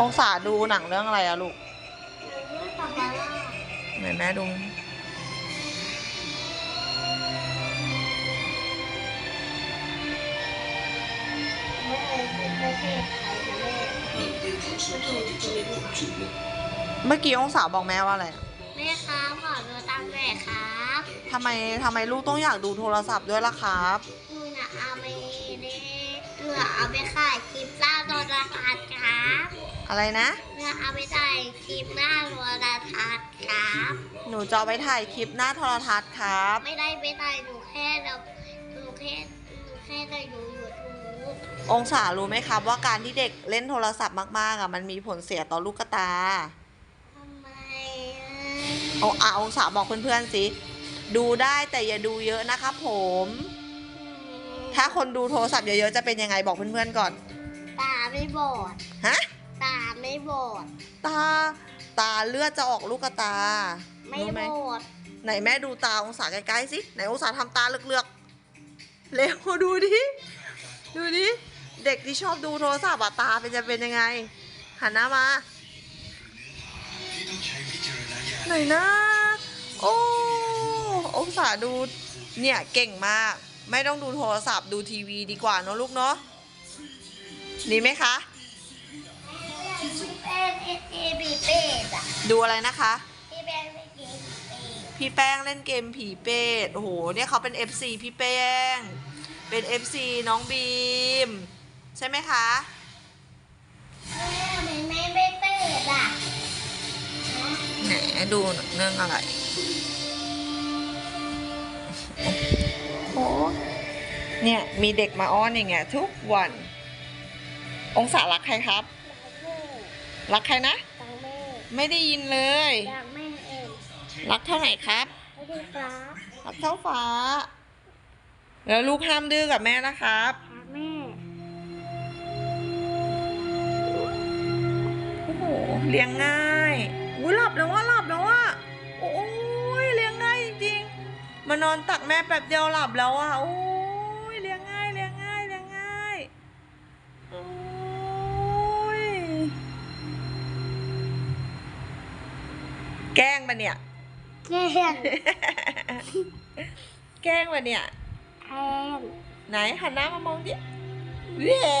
องศาดูหนังเรื่องอะไรอะลูกเรื่องปาปาร่าไหนแม่ดูไม่เคยเป็นประเทศไทยนะแม่เมื่อกี้องศาบอกแม่ว่าอะไรอะแม่ครับขอดูตังค์หน่อยครับทำไมทำไมลูกต้องอยากดูโทรศัพท์ด้วยล่ะครับ หนูน่ะเอาไปเล่หนูเอาไปขายคลิปหน้าโทรทัศน์ครับ อะไรนะหนูเอาไปถ่ายคลิปหน้าโทรทัศน์ครับ หนูจะเอาไปถ่ายคลิปหน้าโทรทัศน์ครับ ไม่ได้ไปถ่ายหนูแค่แบบหนูแค่หนูแค่ได้ดูยูทูบองศารู้ไหมครับว่าการที่เด็กเล่นโทรศัพท์มากๆอะมันมีผลเสียต่อลูกตาทำไมเอาอะองศาบอกเพื่อนๆสิดูได้แต่อย่าดูเยอะนะครับผม ถ้าคนดูโทรศัพท์เยอะๆจะเป็นยังไงบอกเพื่อนๆก่อน ตาไม่บอดฮะ ตาไม่บอด ตา ตาเลือดจะออกลูกตาไม่รู้ไหมบอด ไหนแม่ดูตาองศาใกล้ๆสิไหนองศาทำตาเลือกๆเร็วดูดิดูดิเด็กที่ชอบดูโทรศัพท์อะตาเป็นจะเป็นยังไง หันหน้ามาไหนนะ โอ้องศาดูเนี่ยเก่งมาก ไม่ต้องดูโทรศัพท์ดูทีวีดีกว่าเนอะลูกเนาะดีไหมคะพี่แป้ง เอเอบีเป็ดอะดูอะไรนะคะ พี่แป้งไม่กินเป็ดพี่แป้งเล่นเกมผีเป็ดโอ้โห เนี่ยเขาเป็น FC พี่แป้ง เป็น FC น้องบีม ใช่ไหมคะ แม่มันไม่ไม่เป็ดอะไหนดูเรื่องอะไร โอ้เนี่ย มีเด็กมาอ้อนอย่างเงี้ยทุกวัน องศารักใครครับ รักใครนะตังแม่ไม่ได้ยินเลยอยากแม่เองรักเท่าไหร่ครับไม่ได้ปลารักเท่าฟ้า แล้วลูกห้ามดื้อกับแม่นะครับหาแม่โอ้โหเลี้ยงง่ายอุ้ยหลับแล้วว่าหลับแล้วว่าโอ้ยเลี้ยงง่ายจริงๆมานอนตักแม่แป๊บเดียวหลับแล้วอะโอ้ แกล้งปะเนี่ย แกล้งแกล้งปะเนี่ยแกล้งไหนหันหน้ามามองดิเย้